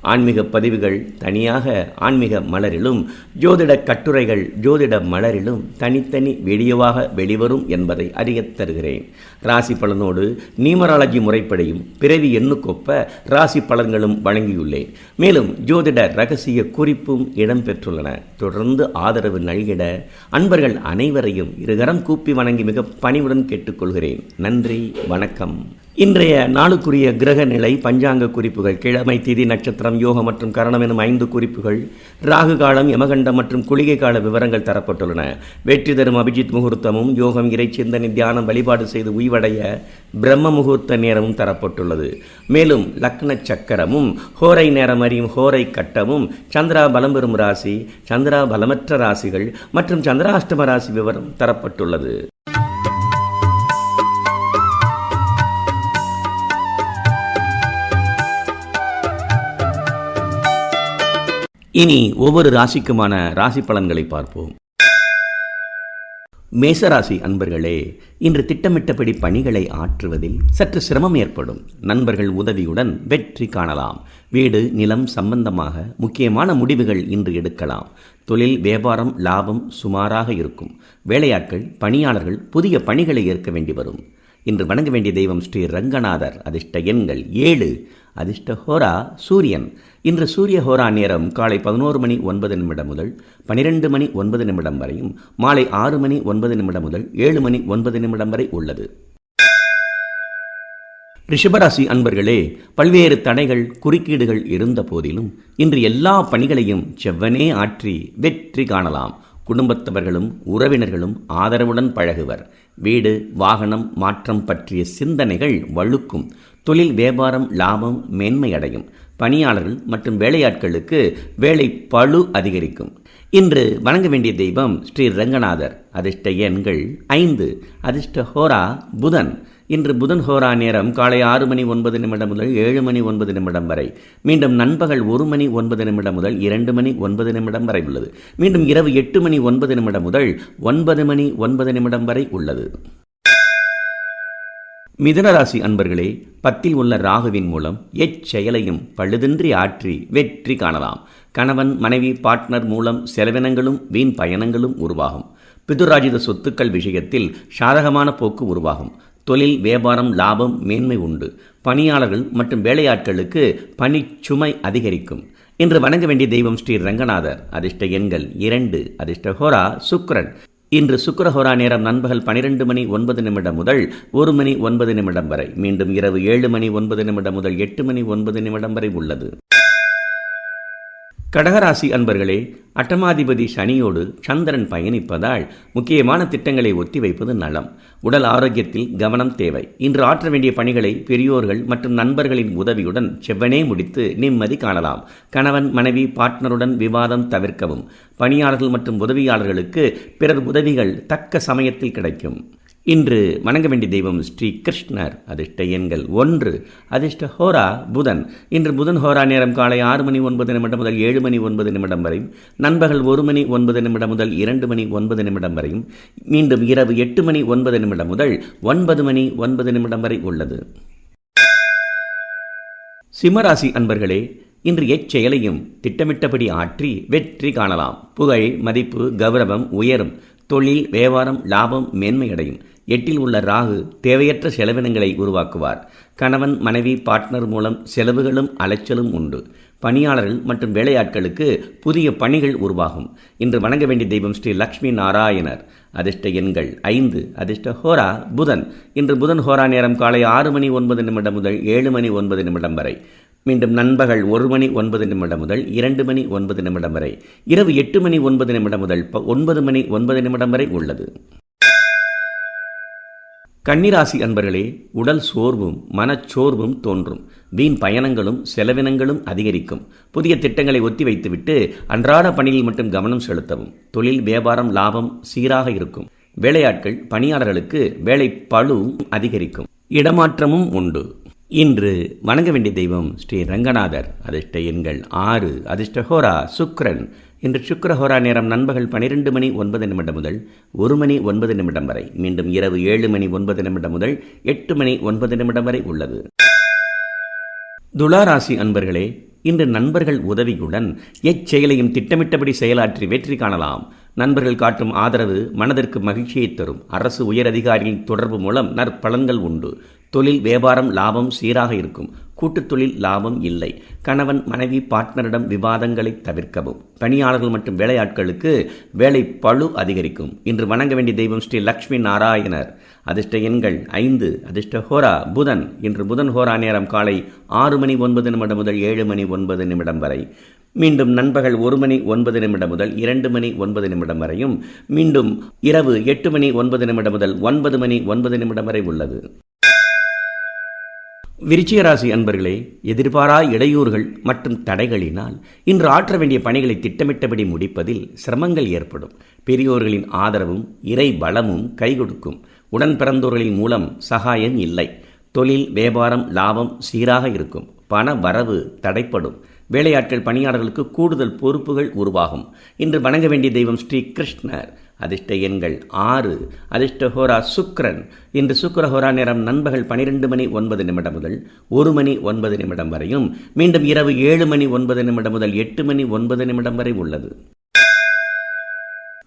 ஆன்மீக பதிவுகள் தனியாக ஆன்மீக மலரிலும் ஜோதிட கட்டுரைகள் ஜோதிட மலரிலும் தனித்தனி வீடியோவாக வெளிவரும் என்பதை அறியத் தருகிறேன். ராசி பலனோடு நியூமராலஜி முறைப்படியும் பிறவி எண்ணுக்கொப்ப ராசி பலன்களும் வழங்கியுள்ளேன். மேலும் ஜோதிட ரகசிய குறிப்பும் இடம்பெற்றுள்ளன. தொடர்ந்து ஆதரவு நல்கிட அன்பர்கள் அனைவரையும் இருகரம் கூப்பி வணங்கி மிக பணிவுடன் கேட்டுக்கொள்கிறேன். நன்றி வணக்கம். இன்றைய நாளுக்குரிய கிரக நிலை பஞ்சாங்க குறிப்புகள் கிழமை திதி நட்சத்திரம் யோகம் மற்றும் கரணம் எனும் ஐந்து குறிப்புகள் ராகு காலம் யமகண்டம் மற்றும் குளிகை கால விவரங்கள் தரப்பட்டுள்ளன. வெற்றி தரும் அபிஜித் முகூர்த்தமும் யோகம் இறை சிந்தனை தியானம் வழிபாடு செய்து உய்வடைய பிரம்ம முகூர்த்த நேரமும் தரப்பட்டுள்ளது. மேலும் லக்ன சக்கரமும் ஹோரை நேரம் அறியும் ஹோரை கட்டமும் சந்திரா பலம் பெறும் ராசி சந்திரா பலமற்ற ராசிகள் மற்றும் சந்திராஷ்டம ராசி விவரம் தரப்பட்டுள்ளது. இனி ஒவ்வொரு ராசிக்குமான ராசி பலன்களை பார்ப்போம். மேசராசி அன்பர்களே இன்று திட்டமிட்டபடி பணிகளை ஆற்றுவதில் சற்று சிரமம் ஏற்படும். நண்பர்கள் உதவியுடன் வெற்றி காணலாம். வீடு நிலம் சம்பந்தமாக முக்கியமான முடிவுகள் இன்று எடுக்கலாம். தொழில் வியாபாரம் லாபம் சுமாராக இருக்கும். வேலையாட்கள் பணியாளர்கள் புதிய பணிகளை ஏற்க வேண்டி வரும். இன்று வணங்க வேண்டிய தெய்வம் ஸ்ரீ ரங்கநாதர். அதிர்ஷ்ட எண்கள் ஏழு. அதிர்ஷ்ட ஹோரா சூரியன். இன்று சூரிய ஹோரா நேரம் காலை பதினோரு மணி ஒன்பது நிமிடம் முதல் பனிரெண்டு மணி ஒன்பது நிமிடம் வரையும் மாலை ஆறு மணி ஒன்பது நிமிடம் முதல் ஏழு மணி ஒன்பது நிமிடம் வரை உள்ளது. ரிஷபராசி அன்பர்களே பல்வேறு தடைகள் குறுக்கீடுகள் இருந்த போதிலும் இன்று எல்லா பணிகளையும் செவ்வனே ஆற்றி வெற்றி காணலாம். குடும்பத்தவர்களும் உறவினர்களும் ஆதரவுடன் பழகுவர். வீடு வாகனம் மாற்றம் பற்றிய சிந்தனைகள் வழுக்கும். தொழில் வியாபாரம் லாபம் மேன்மை அடையும் பணியாளர்கள் மற்றும் வேலையாட்களுக்கு வேலை பழு அதிகரிக்கும். இன்று வணங்க வேண்டிய தெய்வம் ஸ்ரீ ரங்கநாதர். அதிர்ஷ்ட எண்கள் ஐந்து. அதிர்ஷ்ட ஹோரா புதன். இன்று புதன் ஹோரா நேரம் காலை ஆறு மணி ஒன்பது நிமிடம் முதல் ஏழு மணி ஒன்பது நிமிடம் வரை. மீண்டும் நண்பகல் ஒரு மணி ஒன்பது நிமிடம் முதல் இரண்டு மணி ஒன்பது நிமிடம் வரை உள்ளது. மீண்டும் இரவு எட்டு மணி ஒன்பது நிமிடம் முதல் ஒன்பது மணி ஒன்பது நிமிடம் வரை உள்ளது. மிதனராசி அன்பர்களே பத்தில் உள்ள ராகுவின் மூலம் எச்செயலையும் பழுதின்றி ஆற்றி வெற்றி காணலாம். கணவன் மனைவி பார்ட்னர் மூலம் செலவினங்களும் வீண் பயணங்களும் உருவாகும். பிதுராஜித சொத்துக்கள் விஷயத்தில் சாதகமான போக்கு உருவாகும். தொழில் வியாபாரம் லாபம் மேன்மை உண்டு. பணியாளர்கள் மற்றும் வேலையாட்களுக்கு பணிச்சுமை அதிகரிக்கும். இன்று வணங்க வேண்டிய தெய்வம் ஸ்ரீ ரங்கநாதர். அதிர்ஷ்ட எண்கள் இரண்டு அதிர்ஷ்ட ஹோரா சுக்ரன் இன்று சுக்கரஹோரா நேரம் நண்பகல் பனிரெண்டு மணி ஒன்பது நிமிடம் முதல் ஒரு மணி ஒன்பது நிமிடம் வரை. மீண்டும் இரவு ஏழு மணி ஒன்பது நிமிடம் முதல் எட்டு மணி ஒன்பது நிமிடம் வரை உள்ளது. கடகராசி அன்பர்களே அட்டமாதிபதி சனியோடு சந்திரன் பயணிப்பதால் முக்கியமான திட்டங்களை ஒத்திவைப்பது நலம். உடல் ஆரோக்கியத்தில் கவனம் தேவை. இன்று ஆற்ற வேண்டிய பணிகளை பெரியோர்கள் மற்றும் நண்பர்களின் உதவியுடன் செவ்வனே முடித்து நிம்மதி காணலாம். கணவன் மனைவி பார்ட்னருடன் விவாதம் தவிர்க்கவும். பணியாளர்கள் மற்றும் உதவியாளர்களுக்கு பிறர் உதவிகள் தக்க சமயத்தில் கிடைக்கும். இன்று வணங்க வேண்டிய தெய்வம் ஸ்ரீ கிருஷ்ணர் அதிர்ஷ்ட எண்கள் ஒன்று அதிர்ஷ்ட ஹோரா புதன். இன்று புதன் ஹோரா நேரம் காலை ஆறு மணி ஒன்பது நிமிடம் முதல் ஏழு மணி ஒன்பது நிமிடம் வரையும் நண்பகல் ஒரு மணி ஒன்பது நிமிடம் முதல் இரண்டு மணி ஒன்பது நிமிடம் வரையும் மீண்டும் இரவு எட்டு மணி ஒன்பது நிமிடம் முதல் ஒன்பது மணி ஒன்பது நிமிடம் வரை உள்ளது. சிம்மராசி அன்பர்களே இன்று எச்செயலையும் திட்டமிட்டபடி ஆற்றி வெற்றி காணலாம். புகழ் மதிப்பு கௌரவம் உயரும். தொழில் வியாபாரம் லாபம் மேன்மையடையும். எட்டில் உள்ள ராகு தேவையற்ற செலவினங்களை உருவாக்குவார். கணவன் மனைவி பார்ட்னர் மூலம் செலவுகளும் அலைச்சலும் உண்டு. பணியாளர்கள் மற்றும் வேலையாட்களுக்கு புதிய பணிகள் உருவாகும். இன்று வணங்க வேண்டிய தெய்வம் ஸ்ரீ லக்ஷ்மி நாராயணர். அதிர்ஷ்ட எண்கள் ஐந்து அதிர்ஷ்ட ஹோரா புதன். இன்று புதன் ஹோரா நேரம் காலை ஆறு மணி ஒன்பது நிமிடம் முதல் ஏழு மணி ஒன்பது நிமிடம் வரை. மீண்டும் நண்பகல் ஒரு மணி ஒன்பது நிமிடம் முதல் இரண்டு மணி ஒன்பது நிமிடம் வரை. இரவு எட்டு மணி ஒன்பது நிமிடம் முதல் ஒன்பது மணி ஒன்பது நிமிடம் வரை உள்ளது. கன்னிராசி அன்பர்களே உடல் சோர்வும் மனச்சோர்வும் தோன்றும். வீண் பயணங்களும் செலவினங்களும் அதிகரிக்கும். புதிய திட்டங்களை ஒத்திவைத்துவிட்டு அன்றாட பணியில் மட்டும் கவனம் செலுத்தவும். தொழில் வியாபாரம் லாபம் சீராக இருக்கும். வேலையாட்கள் பணியாளர்களுக்கு வேலை பழுவும் அதிகரிக்கும். இடமாற்றமும் உண்டு. இன்று வணங்க வேண்டிய தெய்வம் ஸ்ரீ ரங்கநாதர். அதிர்ஷ்ட எண்கள் ஆறு. அதிர்ஷ்டஹோரா சுக்ரன். இன்று சுக்கரஹோரா நேரம் நண்பகல் பனிரெண்டு மணி ஒன்பது நிமிடம் முதல் ஒரு மணி ஒன்பது நிமிடம் வரை. மீண்டும் இரவு ஏழு மணி ஒன்பது நிமிடம் முதல் எட்டு மணி ஒன்பது நிமிடம் வரை உள்ளது. துளாராசி அன்பர்களே இன்று நண்பர்கள் உதவியுடன் எச்செயலையும் திட்டமிட்டபடி செயலாற்றி வெற்றி காணலாம். நண்பர்கள் காட்டும் ஆதரவு மனதிற்கு மகிழ்ச்சியை தரும். அரசு உயர் அதிகாரிகளின் தொடர்பு மூலம் நற்பலன்கள் உண்டு. தொழில் வியாபாரம் லாபம் சீராக இருக்கும். கூட்டுத்தொழில் லாபம் இல்லை. கணவன் மனைவி பார்ட்னரிடம் விவாதங்களை தவிர்க்கவும். பணியாளர்கள் மற்றும் வேலையாட்களுக்கு வேலை பழு அதிகரிக்கும். இன்று வணங்க வேண்டிய தெய்வம் ஸ்ரீ லக்ஷ்மி நாராயணர். அதிர்ஷ்ட எண்கள் ஐந்து அதிர்ஷ்ட ஹோரா புதன். இன்று புதன் ஹோரா நேரம் காலை ஆறு மணி ஒன்பது நிமிடம் முதல் ஏழு மணி ஒன்பது நிமிடம் வரை. மீண்டும் நண்பகல் ஒரு மணி ஒன்பது நிமிடம் முதல் இரண்டு மணி ஒன்பது நிமிடம் வரையும். மீண்டும் இரவு எட்டு மணி ஒன்பது நிமிடம் முதல் ஒன்பது மணி ஒன்பது நிமிடம் வரை உள்ளது. விருச்சிக ராசி அன்பர்களே எதிர்பாரா இடையூறுகள் மற்றும் தடைகளினால் இன்று ஆற்ற வேண்டிய பணிகளை திட்டமிட்டபடி முடிப்பதில் சிரமங்கள் ஏற்படும். பெரியோர்களின் ஆதரவும் இறை பலமும் கை கொடுக்கும். உடன் பிறந்தோர்களின் மூலம் சகாயம் இல்லை. தொழில் வியாபாரம் லாபம் சீராக இருக்கும். பண வரவு தடைப்படும். வேலையாட்கள் பணியாளர்களுக்கு கூடுதல் பொறுப்புகள் உருவாகும். இன்று வணங்க வேண்டிய தெய்வம் ஸ்ரீ கிருஷ்ணர். அதிர்ஷ்ட எண்கள் ஆறு. அதிர்ஷ்ட ஹோரா சுக்ரன். இன்று சுக்கரஹோரா நேரம் நண்பகல் பனிரெண்டு மணி ஒன்பது நிமிடம் முதல் ஒரு மணி ஒன்பது நிமிடம் வரையும். மீண்டும் இரவு ஏழு மணி ஒன்பது நிமிடம் முதல் எட்டு மணி ஒன்பது நிமிடம் வரை உள்ளது.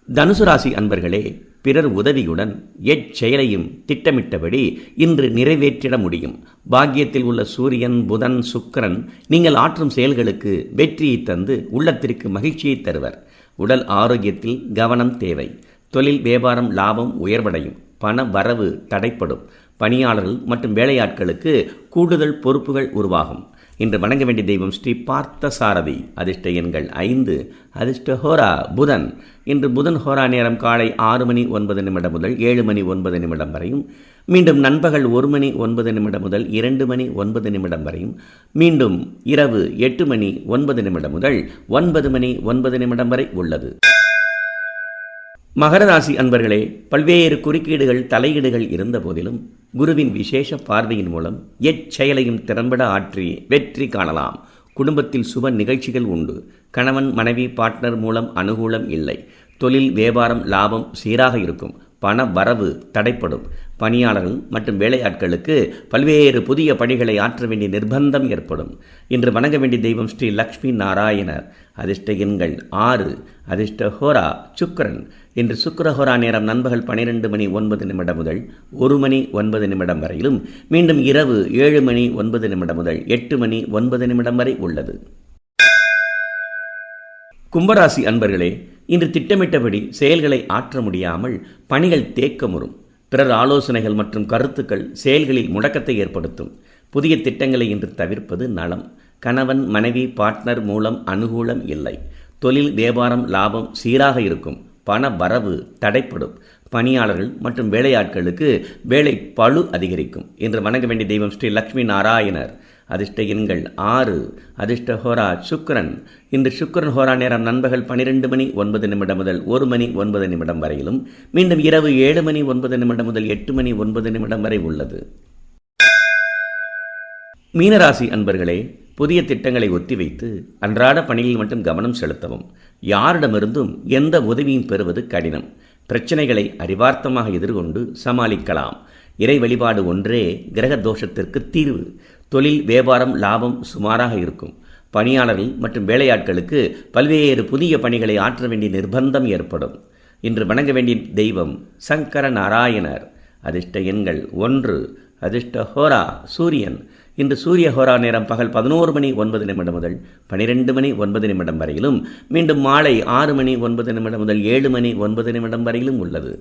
தனுசு ராசி அன்பர்களே பிறர் உதவியுடன் எச்செயலையும் திட்டமிட்டபடி இன்று நிறைவேற்றிட முடியும். பாக்கியத்தில் உள்ள சூரியன் புதன் சுக்கரன் நீங்கள் ஆற்றும் செயல்களுக்கு வெற்றியை தந்து உள்ளத்திற்கு மகிழ்ச்சியை தருவர். உடல் ஆரோக்கியத்தில் கவனம் தேவை. தொழில் வியாபாரம் லாபம் உயர்வடையும். பண வரவு தடைப்படும். பணியாளர்கள் மற்றும் வேலையாட்களுக்கு கூடுதல் பொறுப்புகள் உருவாகும். இன்று வணங்க வேண்டிய தெய்வம் ஸ்ரீ பார்த்த சாரதி அதிர்ஷ்ட எண்கள் ஐந்து. அதிர்ஷ்ட ஹோரா புதன். இன்று புதன் ஹோரா நேரம் காலை ஆறு மணி ஒன்பது நிமிடம் முதல் ஏழு மணி ஒன்பது நிமிடம் வரையும். மீண்டும் நண்பகல் ஒரு மணி ஒன்பது நிமிடம் முதல் இரண்டு மணி ஒன்பது நிமிடம் வரையும். மீண்டும் இரவு எட்டு மணி ஒன்பது நிமிடம் முதல் ஒன்பது மணி ஒன்பது நிமிடம் வரை உள்ளது. மகர ராசி அன்பர்களே பல்வேறு குறுக்கீடுகள் தலையீடுகள் இருந்த போதிலும் குருவின் விசேஷ பார்வையின் மூலம் எச்செயலையும் திறம்பட ஆற்றி வெற்றி காணலாம். குடும்பத்தில் சுப நிகழ்ச்சிகள் உண்டு. கணவன் மனைவி பார்ட்னர் மூலம் அனுகூலம் இல்லை. தொழில் வியாபாரம் லாபம் சீராக இருக்கும். பண வரவு தடைப்படும். பணியாளர்கள் மற்றும் வேலையாட்களுக்கு பல்வேறு புதிய பணிகளை ஆற்ற வேண்டிய நிர்பந்தம் ஏற்படும். இன்று வணங்க வேண்டிய தெய்வம் ஸ்ரீ லக்ஷ்மி நாராயணர். அதிர்ஷ்ட எண்கள் ஆறு. அதிர்ஷ்ட ஹோரா சுக்கரன். இன்று சுக்கரஹோரா நேரம் நண்பகல் பனிரெண்டு மணி ஒன்பது நிமிடம் முதல் ஒரு மணி ஒன்பது நிமிடம் வரையிலும் மீண்டும் இரவு ஏழு மணி ஒன்பது நிமிடம் முதல் எட்டு மணி ஒன்பது நிமிடம் வரை உள்ளது. கும்பராசி அன்பர்களே இன்று திட்டமிட்டபடி செயல்களை ஆற்ற முடியாமல் பணிகள் தேக்கமுறும் பிறர் ஆலோசனைகள் மற்றும் கருத்துக்கள் செயல்களில் முடக்கத்தை ஏற்படுத்தும். புதிய திட்டங்களை இன்று தவிர்ப்பது நலம். கணவன் மனைவி பார்ட்னர் மூலம் அனுகூலம் இல்லை. தொழில் வியாபாரம் லாபம் சீராக இருக்கும். பண வரவு தடைப்படும். பணியாளர்கள் மற்றும் வேலையாட்களுக்கு வேலை பழு அதிகரிக்கும். என்று வணங்க வேண்டிய தெய்வம் ஸ்ரீ லக்ஷ்மி நாராயணர். அதிர்ஷ்ட எண்கள் ஆறு. அதிர்ஷ்ட ஹோரா சுக்கரன் இன்று சுக்கரன் ஹோரா நேரம் நண்பகல் பனிரெண்டு மணி ஒன்பது நிமிடம் முதல் ஒரு மணி ஒன்பது நிமிடம் வரையிலும். மீண்டும் இரவு ஏழு மணி ஒன்பது நிமிடம் முதல் எட்டு மணி ஒன்பது நிமிடம் வரை உள்ளது. மீனராசி அன்பர்களே புதிய திட்டங்களை ஒத்திவைத்து அன்றாட பணியில் மட்டும் கவனம் செலுத்தவும். யாரிடமிருந்தும் எந்த உதவியும் பெறுவது கடினம். பிரச்சனைகளை அறிவார்த்தமாக எதிர்கொண்டு சமாளிக்கலாம். இறை வழிபாடு ஒன்றே கிரக தோஷத்திற்கு தீர்வு. தொழில் வியாபாரம் லாபம் சுமாராக இருக்கும். பணியாளர்கள் மற்றும் வேலையாட்களுக்கு பல்வேறு புதிய பணிகளை ஆற்ற வேண்டிய நிர்பந்தம் ஏற்படும். இன்று வணங்க வேண்டிய தெய்வம் சங்கர நாராயணர் அதிர்ஷ்ட எண்கள் ஒன்று அதிர்ஷ்ட ஹோரா சூரியன். இன்று சூரிய ஹோரா நேரம் பகல் பதினோரு மணி ஒன்பது நிமிடம் முதல் பனிரெண்டு மணி ஒன்பது நிமிடம் வரையிலும் மீண்டும் மாலை ஆறு மணி ஒன்பது நிமிடம் முதல் ஏழு மணி ஒன்பது நிமிடம் வரையிலும் உள்ளது.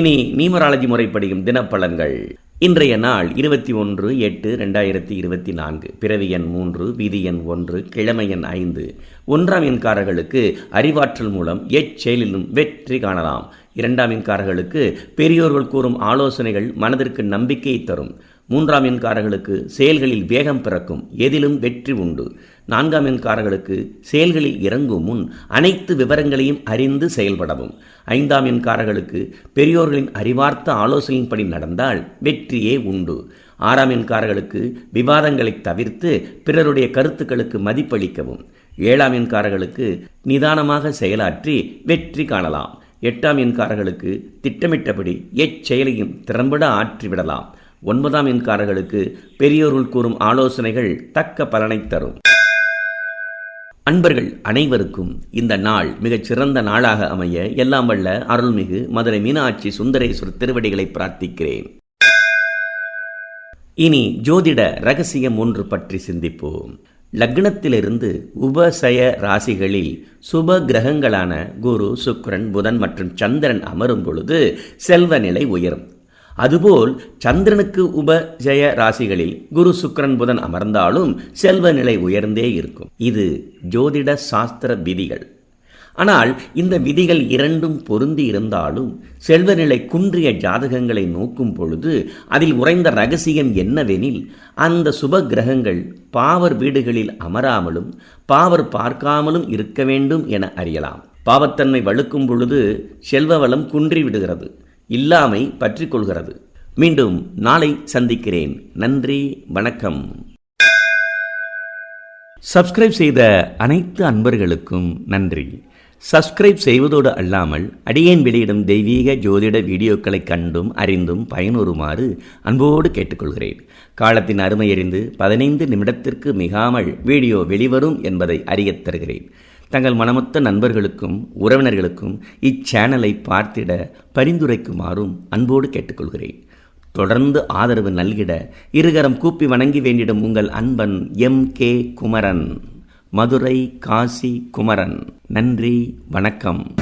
இனி நியூமராலஜி முறைப்படியும் தினப்பலன்கள். இன்றைய நாள் இருபத்தி ஒன்று எட்டு ரெண்டாயிரத்தி இருபத்தி நான்கு. பிறவி எண் மூன்று வீதி எண் ஒன்று கிழமை எண் ஐந்து. ஒன்றாம் எண்காரர்களுக்கு அறிவாற்றல் மூலம் எச்செயலிலும் வெற்றி காணலாம். இரண்டாம் எண்காரர்களுக்கு பெரியோர்கள் கூறும் ஆலோசனைகள் மனதிற்கு நம்பிக்கையை தரும். மூன்றாம் எண்காரர்களுக்கு செயல்களில் வேகம் பிறக்கும் எதிலும் வெற்றி உண்டு. நான்காம் எண்காரர்களுக்கு செயல்களில் இறங்கும் முன் அனைத்து விவரங்களையும் அறிந்து செயல்படவும். ஐந்தாம் எண்காரர்களுக்கு பெரியோர்களின் அறிவார்த்த ஆலோசனையின்படி நடந்தால் வெற்றியே உண்டு. ஆறாம் எண்காரர்களுக்கு விவாதங்களை தவிர்த்து பிறருடைய கருத்துக்களுக்கு மதிப்பளிக்கவும். ஏழாம் எண்காரர்களுக்கு நிதானமாக செயலாற்றி வெற்றி காணலாம். எட்டாம் எண்காரர்களுக்கு திட்டமிட்டபடி எச்செயலையும் திறம்பட ஆற்றிவிடலாம். ஒன்பதாம் எண்காரர்களுக்கு பெரியோர்கள் கூறும் ஆலோசனைகள் தக்க பலனை தரும். அன்பர்கள் அனைவருக்கும் இந்த நாள் மிகச் சிறந்த நாளாக அமைய எல்லாம் வல்ல அருள்மிகு மதுரை மீனாட்சி சுந்தரேஸ்வர் திருவடிகளை பிரார்த்திக்கிறேன். இனி ஜோதிட ரகசியம் ஒன்று பற்றி சிந்திப்போம். லக்னத்திலிருந்து உபசய ராசிகளில் சுப கிரகங்களான குரு சுக்ரன் புதன் மற்றும் சந்திரன் அமரும் பொழுது செல்வ நிலை உயரும். அதுபோல் சந்திரனுக்கு உபஜய ராசிகளில் குரு சுக்கரன் புதன் அமர்ந்தாலும் செல்வ நிலை உயர்ந்தே இருக்கும். இது ஜோதிட சாஸ்திர விதிகள். ஆனால் இந்த விதிகள் இரண்டும் பொருந்தி இருந்தாலும் செல்வநிலை குன்றிய ஜாதகங்களை நோக்கும் பொழுது அதில் உறைந்த ரகசியம் என்னவெனில் அந்த சுப கிரகங்கள் பாவர் வீடுகளில் அமராமலும் பாவர் பார்க்காமலும் இருக்க வேண்டும் என அறியலாம். பாவத்தன்மை வழுக்கும் பொழுது செல்வ வளம் குன்றி விடுகிறது. இல்லாமை பற்றி கொள்கிறது மீண்டும் நாளை சந்திக்கிறேன். நன்றி வணக்கம். சப்ஸ்கிரைப் செய்த அனைத்து அன்பர்களுக்கும் நன்றி. சப்ஸ்கிரைப் செய்வதோடு அல்லாமல் அடியேன் வெளியிடும் தெய்வீக ஜோதிட வீடியோக்களை கண்டும் அறிந்தும் பயனுறுமாறு அன்போடு கேட்டுக்கொள்கிறேன். காலத்தின் அருமை அறிந்து பதினைந்து நிமிடத்திற்கு மிகாமல் வீடியோ வெளிவரும் என்பதை அறியத் தருகிறேன். தங்கள் மனமொத்த நண்பர்களுக்கும் உறவினர்களுக்கும் இச்சேனலை பார்த்திட பரிந்துரைக்குமாறும் அன்போடு கேட்டுக்கொள்கிறேன். தொடர்ந்து ஆதரவு நல்கிட இருகரம் கூப்பி வணங்கி வேண்டிடும் உங்கள் அன்பன் எம். கே. குமரன். மதுரை காசி குமரன். நன்றி வணக்கம்.